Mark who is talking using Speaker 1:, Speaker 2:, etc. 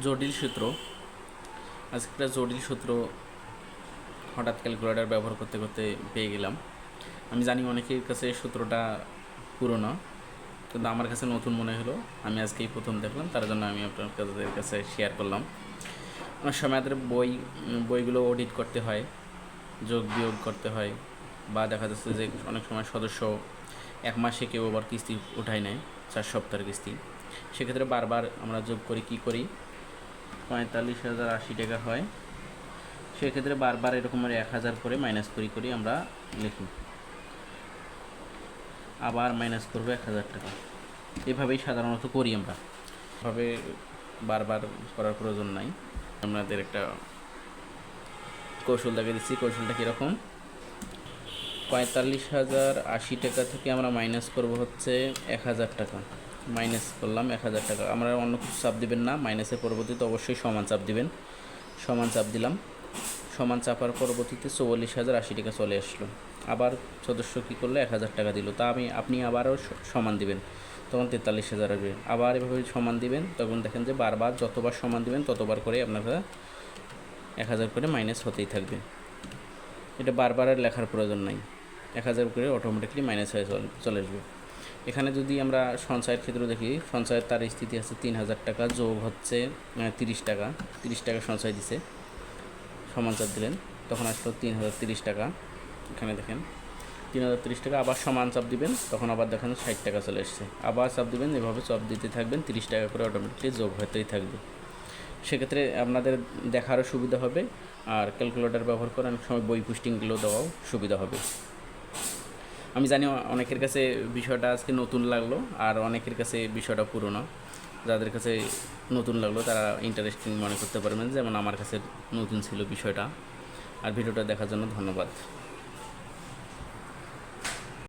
Speaker 1: জটিল সূত্র। আজকে একটা জটিল সূত্র হঠাৎ ক্যালকুলেটর ব্যবহার করতে করতে পেয়ে গেলাম। আমি জানি অনেকের কাছে সূত্রটা পুরনো, কিন্তু আমার কাছে নতুন মনে হলো। আমি আজকেই প্রথম দেখলাম, তার জন্য আমি আপনাদের কাছে শেয়ার করলাম। অনেক সময় আমাদের বই, বইগুলো অডিট করতে হয়, যোগ বিয়োগ করতে হয়, বা দেখা যাচ্ছে যে অনেক সময় সদস্য এক মাসে কেউ আবার কিস্তি উঠায় নেয়, চার সপ্তাহের কিস্তি। সেক্ষেত্রে বারবার আমরা যোগ করি, কি করি? পঁয়তাল্লিশ হাজার আশি টাকা হয়। সেক্ষেত্রে বারবার এরকম আর এক হাজার করে মাইনাস করি করি আমরা লিখি। আবার মাইনাস করব এক হাজার টাকা। এভাবেই সাধারণত করি আমরা। এভাবে বারবার করার প্রয়োজন নাই। আপনাদের একটা কৌশল দেখে দিচ্ছি। কৌশলটা কীরকম? পঁয়তাল্লিশ হাজার আশি টাকা থেকে আমরা মাইনাস করব হচ্ছে এক হাজার টাকা। মাইনাস করলাম এক হাজার টাকা। আমরা অন্য কিছু চাপ দিবেন না, মাইনাসের পরবর্তীতে অবশ্যই সমান চাপ দিবেন। সমান চাপ দিলাম। সমান চাপার পরবর্তীতে চৌয়াল্লিশ হাজার আশি টাকা চলে আসলো। আবার সদস্য কী করল? এক হাজার টাকা দিল। তা আমি, আপনি আবারও সমান দিবেন। তখন তেতাল্লিশ হাজার আসবে আবার এভাবে সমান দিবেন, তখন দেখেন যে বারবার যতবার সমান দিবেন, ততবার করে আপনারা এক হাজার করে মাইনাস হতেই থাকবে। এটা বারবার আর লেখার প্রয়োজন নাই। এক হাজার করে অটোমেটিকলি মাইনাস হয়ে চল- চলে আসবে। এখানে যদি আমরা সঞ্চয়ের ক্ষেত্রে দেখি, সঞ্চয়ের তার স্থিতি আছে তিন হাজার টাকা, যোগ হচ্ছে তিরিশ টাকা তিরিশ টাকা সঞ্চয় দিছে, সমান চাপ দিলেন, তখন আসলো তিন হাজার তিরিশ টাকা, এখানে দেখেন, তিন হাজার তিরিশ টাকা আবার সমান চাপ দিবেন, তখন আবার দেখেন ষাট টাকা চলে এসছে, আবার চাপ দিবেন, এভাবে চাপ দিতে থাকবেন, তিরিশ টাকা করে অটোমেটিকলি যোগ হতেই থাকবে। সেক্ষেত্রে আপনাদের দেখারও সুবিধা হবে, আর ক্যালকুলেটর ব্যবহার করে অনেক সময় বই পুস্টিংগুলো দেওয়াও সুবিধা হবে। আমি জানি অনেকের কাছে বিষয়টা আজকে নতুন লাগল, আর অনেকের কাছে বিষয়টা পুরনো। যাদের কাছে নতুন লাগল, তারা ইন্টারেস্টিং মনে করতে পারবেন, যেমন আমার কাছে নতুন ছিল বিষয়টা। আর ভিডিওটা দেখার জন্য ধন্যবাদ।